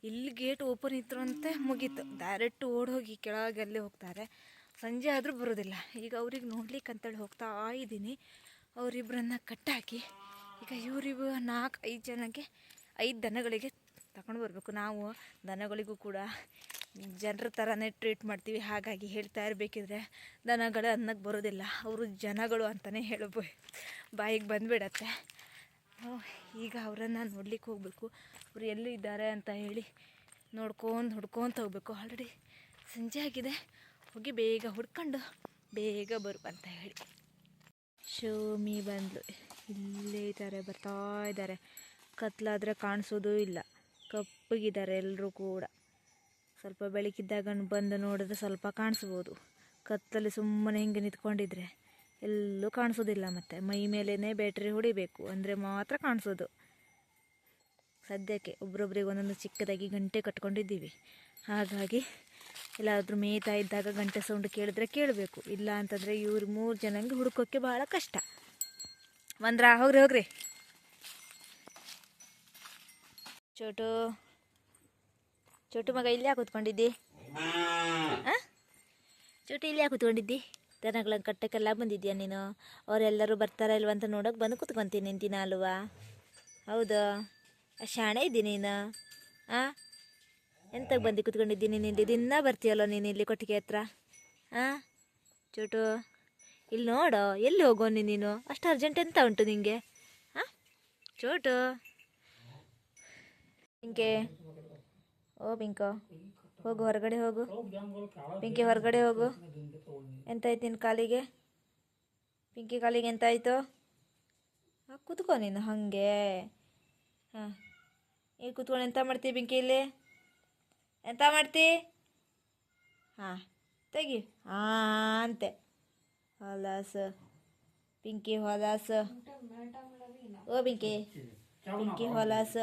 ಇಲ್ಲಿ ಗೇಟ್ ಓಪನ್ ಇದ್ರು ಅಂತೆ ಮುಗೀತು. ಡೈರೆಕ್ಟ್ ಓಡೋಗಿ ಕೆಳಗೆ ಅಲ್ಲಿ ಹೋಗ್ತಾರೆ. ಸಂಜೆ ಆದರೂ ಬರೋದಿಲ್ಲ. ಈಗ ಅವ್ರಿಗೆ ನೋಡ್ಲಿಕ್ಕೆ ಅಂತೇಳಿ ಹೋಗ್ತಾ ಇದ್ದೀನಿ. ಅವರಿಬ್ಬರನ್ನ ಕಟ್ಟಾಕಿ, ಈಗ ಇವರಿಬ್ಬರು ನಾಲ್ಕು, ಐದು ಜನಕ್ಕೆ, ಐದು ದನಗಳಿಗೆ ತಗೊಂಡು ಬರಬೇಕು. ನಾವು ದನಗಳಿಗೂ ಕೂಡ ಜನರ ಥರನೇ ಟ್ರೀಟ್ ಮಾಡ್ತೀವಿ. ಹಾಗಾಗಿ ಹೇಳ್ತಾ ಇರಬೇಕಿದ್ರೆ ದನಗಳು ಅನ್ನಕ್ಕೆ ಬರೋದಿಲ್ಲ. ಅವರು ಜನಗಳು ಅಂತಲೇ ಹೇಳ್ಬೋ, ಬಾಯಿಗೆ ಬಂದುಬಿಡತ್ತೆ. ಈಗ ಅವರನ್ನು ನೋಡ್ಲಿಕ್ಕೆ ಹೋಗಬೇಕು. ಅವ್ರು ಎಲ್ಲಿದ್ದಾರೆ ಅಂತ ಹೇಳಿ ನೋಡ್ಕೊಂಡು ಹುಡ್ಕೊಂತ ಹೋಗ್ಬೇಕು. ಆಲ್ರೆಡಿ ಸಂಜೆ ಆಗಿದೆ. ಹೋಗಿ ಬೇಗ ಹುಡ್ಕೊಂಡು ಬೇಗ ಬರು ಅಂತ ಹೇಳಿ ಶೋಮಿ ಬಂದ್ಲು. ಇಲ್ಲೇ ಇದ್ದಾರೆ, ಬರ್ತಾ ಇದ್ದಾರೆ. ಕತ್ಲಾದರೆ ಕಾಣಿಸೋದೂ ಇಲ್ಲ. ಕಪ್ಪಗಿದ್ದಾರೆ ಎಲ್ಲರೂ ಕೂಡ. ಸ್ವಲ್ಪ ಬೆಳಕಿದ್ದಾಗ ಬಂದು ನೋಡಿದ್ರೆ ಸ್ವಲ್ಪ ಕಾಣಿಸ್ಬೋದು. ಕತ್ತಲ್ಲಿ ಸುಮ್ಮನೆ ಹಿಂಗೆ ನಿಂತ್ಕೊಂಡಿದ್ರೆ ಎಲ್ಲೂ ಕಾಣಿಸೋದಿಲ್ಲ ಮತ್ತೆ. ಮೈ ಮೇಲೇ ಬ್ಯಾಟ್ರಿ ಹೊಡಿಬೇಕು. ಅಂದರೆ ಮಾತ್ರ ಕಾಣಿಸೋದು. ಸದ್ಯಕ್ಕೆ ಒಬ್ರೊಬ್ರಿಗೆ ಒಂದೊಂದು ಚಿಕ್ಕದಾಗಿ ಗಂಟೆ ಕಟ್ಕೊಂಡಿದ್ದೀವಿ. ಹಾಗಾಗಿ ಎಲ್ಲಾದರೂ ಮೇಯ್ತಾ ಇದ್ದಾಗ ಗಂಟೆ ಸೌಂಡ್ ಕೇಳಿದ್ರೆ ಕೇಳಬೇಕು. ಇಲ್ಲ ಅಂತಂದರೆ ಇವ್ರು ಮೂರು ಜನಂಗೆ ಹುಡುಕೋಕ್ಕೆ ಭಾಳ ಕಷ್ಟ. ಒಂದ್ರ, ಹೋಗ್ರಿ ಹೋಗ್ರಿ. ಚೋಟು ಚೋಟು ಮಗ ಇಲ್ಲಿ ಯಾಕೆ ಕೂತ್ಕೊಂಡಿದ್ದಿ? ಹಾಂ ಚೋಟು ಇಲ್ಲಿ ಯಾಕೆ ಕೂತ್ಕೊಂಡಿದ್ದಿ? ದನಗಳನ್ನ ಕಟ್ಟಕ್ಕೆಲ್ಲ ಬಂದಿದ್ಯಾ ನೀನು? ಅವರೆಲ್ಲರೂ ಬರ್ತಾರ ಇಲ್ವ ಅಂತ ನೋಡೋಕೆ ಬಂದು ಕೂತ್ಕೊಂತೀನಿ ನಿಂತಿನ ಅಲ್ವಾ? ಹೌದು? ಶಾಣೆ ಇದ್ದೀನಿ ನೀನು? ಆ? ಎಂತಕ್ಕೆ ಬಂದು ಕುತ್ಕೊಂಡಿದ್ದೀನಿ ನೀನು ದಿನ ಬರ್ತೀಯಲ್ಲ ನೀನು ಇಲ್ಲಿ ಕೊಟ್ಟಿಗೆ ಹತ್ರ? ಹಾಂ ಚೋಟು ಇಲ್ಲಿ ನೋಡು, ಎಲ್ಲಿ ಹೋಗೋ ನೀನು? ಅಷ್ಟು ಅರ್ಜೆಂಟ್ ಎಂತ ಉಂಟು ನಿಂಗೆ? ಹಾಂ ಚೋಟು? ಪಿಂಕೆ? ಓ ಪಿಂಕ, ಹೋಗು, ಹೊರಗಡೆ ಹೋಗು. ಪಿಂಕಿ, ಹೊರಗಡೆ ಹೋಗು. ಎಂತಾಯ್ತು ನಿನ್ನ ಕಾಲಿಗೆ? ಪಿಂಕಿ ಕಾಲಿಗೆ ಎಂತಾಯ್ತು? ಹಾಂ ಕೂತ್ಕೋ ನೀನು ಹಾಗೆ. ಹಾಂ. ಈಗ ಕುತ್ಕೊಂಡು ಎಂತ ಮಾಡ್ತೀವಿ ಪಿಂಕಿ ಇಲ್ಲಿ? ಎಂತ ಮಾಡ್ತಿ? ಹಾಂ. ತೆಗಿ. ಹಾಂ ಅಂತೆ. ಹೊಲಾಸ. ಪಿಂಕಿ ಹೊಲಾಸ. ಓ ಪಿಂಕಿ. ಪಿಂಕಿ ಹೊಲಾಸ.